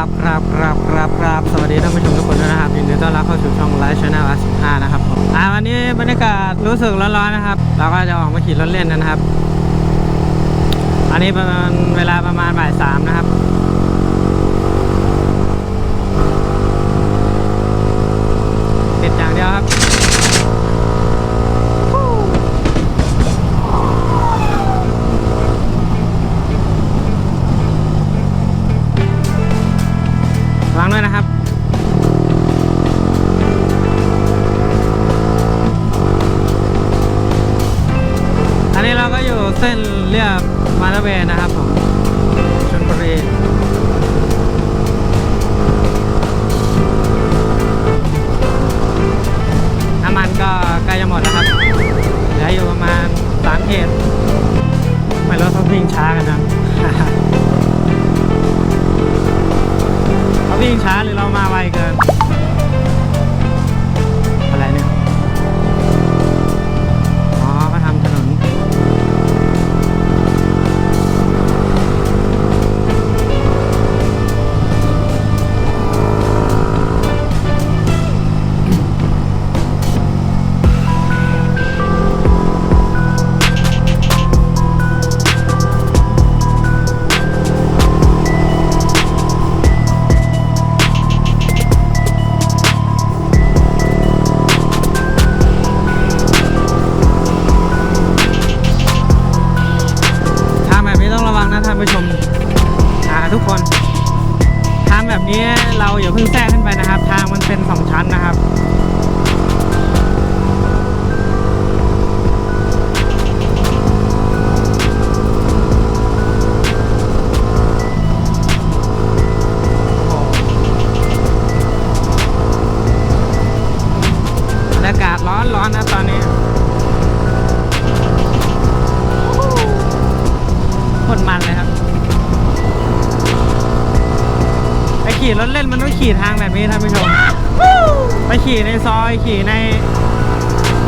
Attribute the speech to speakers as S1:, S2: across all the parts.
S1: ครับครับครับครับครับสวัสดีท่านผู้ชมทุกคนด้วยนะครับยินดีต้อนรับเข้าสู่ช่องไลฟ์ชาแนลอาสิบห้านะครับผมอ่าวันนี้บรรยากาศรู้สึกร้อนๆนะครับ เราก็จะออกมาขี่รถเล่นนนะครับ อันนี้ประมาณเวลาประมาณบ่ายสามนะครับ จะหมดแล้วครับ เหลืออยู่ประมาณสามเขตไม่รถเขาวิ่งช้ากันนะเขาวิ่งช้าหรือเรามาไวเกิน คนมันเลยครับไปขี่รถเล่นมันต้องขี่ทางแบบนี้ท่านผู้ชมไปขี่ในซอยขี่ใน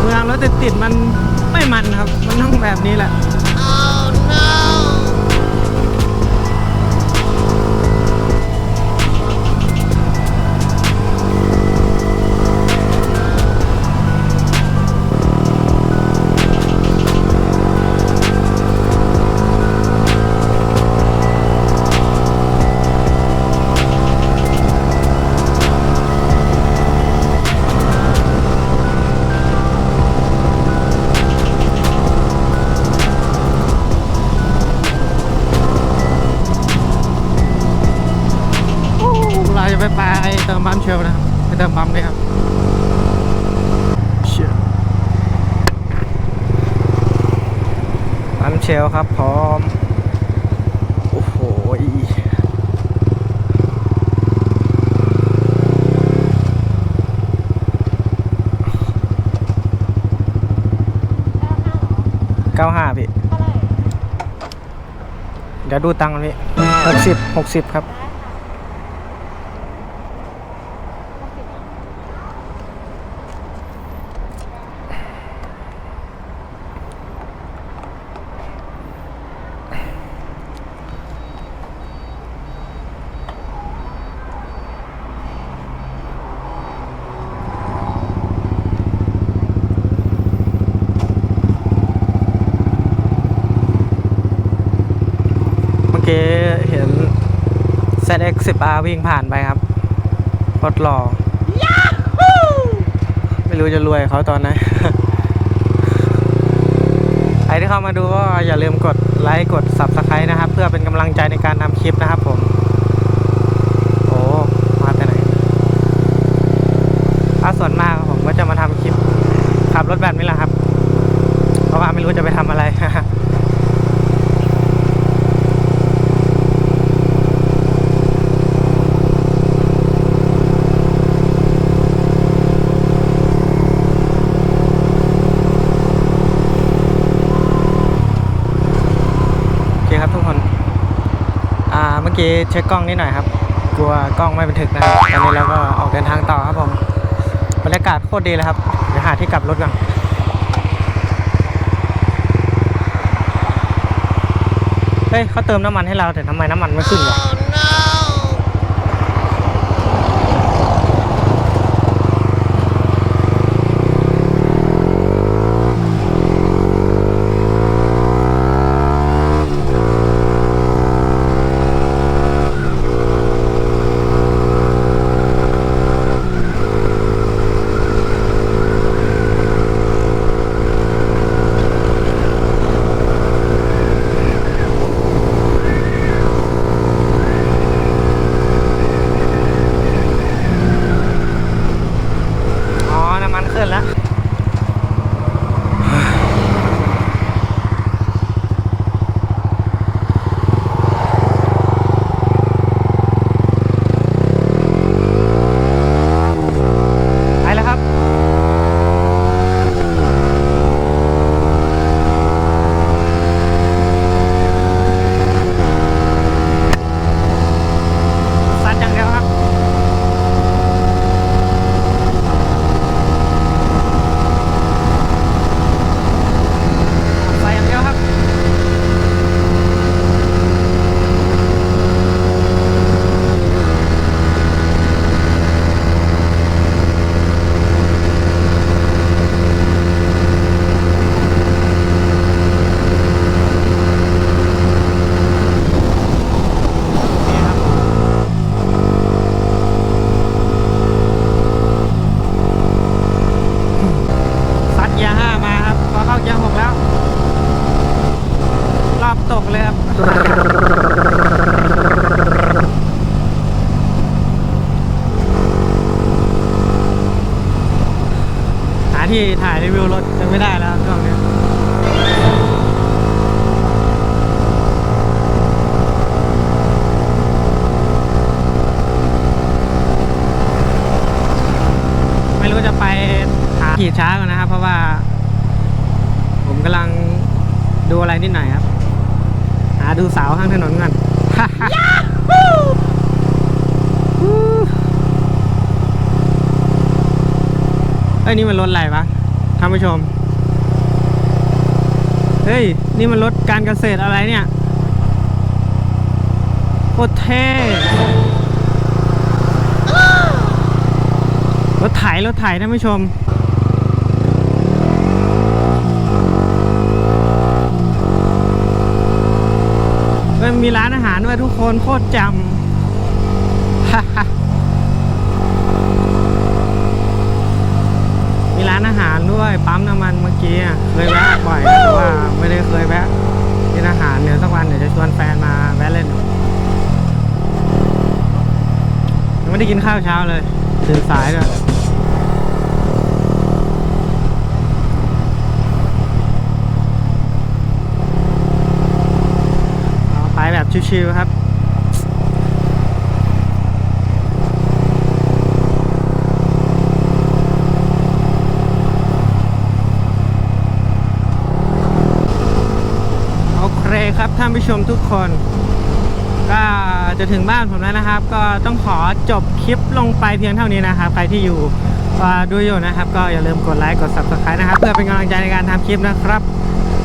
S1: เมืองรถติดๆมันไม่มันครับ มันต้องแบบนี้แหละ ไปปลาไอเติมปั๊มเชลนะครับไปเติมปั๊มเลยครับเชี่ยปั๊มเชลครับพร้อม โอ้โหเก้าห้าพี่ เดี๋ยวดูตังค์ก่อนพี่หกสิบหกสิบครับ เมื่อกี้เห็น ZX 10R วิ่งผ่านไปครับรถหล่อไม่รู้จะรวยเขาตอนไหนใครที่เข้ามาดูก็อย่าลืมกดไลค์กด Subscribe นะครับ เพื่อเป็นกำลังใจในการทำคลิปนะครับผมโอ้มาแต่ไหนถ้าส่วนมากผมก็จะมาทำคลิปขับรถแบบนี้แหละครับ เพราะว่าไม่รู้จะไปทำอะไร โอเคครับทุกคน อ่า เมื่อกี้เช็คกล้องนิดหน่อยครับ กลัวกล้องไม่บันทึกนะครับ ตอนนี้เราก็ออกเดินทางต่อครับผม บรรยากาศโคตรดีเลยครับ เดี๋ยวหาที่กลับรถก่อนเฮ้ยเขาเติมน้ำมันให้เราแต่ทำไมน้ำมันไม่ขึ้นวะ วิวรถจะไม่ได้แล้วช่วงนี้ไม่รู้จะไปหาขี่ช้าก่อนนะครับ เพราะว่า ผมกำลังดูอะไรนิดหน่อยครับ หาดูสาวข้างถนนก่อนเอ้ยนี่มันรถอะไรวะ ท่านผู้ชม เฮ้ย นี่มันรถการเกษตรอะไรเนี่ย โคตรเท่รถไถรถไถท่านผู้ชมเฮ้ยมีร้านอาหารด้วยทุกคนโคตรจำ มีร้านอาหารด้วยปั๊มน้ำมันเมื่อกี้เคยแวะบ่อยแต่ว่าไม่ได้เคยแวะกินอาหารเดี๋ยวสักวันเดี๋ยวจะชวนแฟนมาแวะเล่นยังไม่ได้กินข้าวเช้าเลยตื่นสายด้วยไปแบบชิวๆครับ โอเคครับท่าน ผู้ชมทุกคน ก็จะถึงบ้านผมแล้วนะครับ ก็ต้องขอจบคลิปลงไปเพียงเท่านี้นะครับ ใครที่อยู่ดูอยู่นะครับ ก็อย่าลืมกดไลค์กด subscribe นะครับ เพื่อเป็นกำลังใจในการทำคลิปนะครับ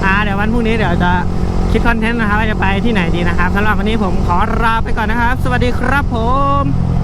S1: อ่าเดี๋ยววันพรุ่งนี้เดี๋ยวจะคิดคอนเทนต์นะครับว่าจะไปที่ไหนดีนะครับสำหรับวันนี้ผมขอลาไปก่อนนะครับ สวัสดีครับผม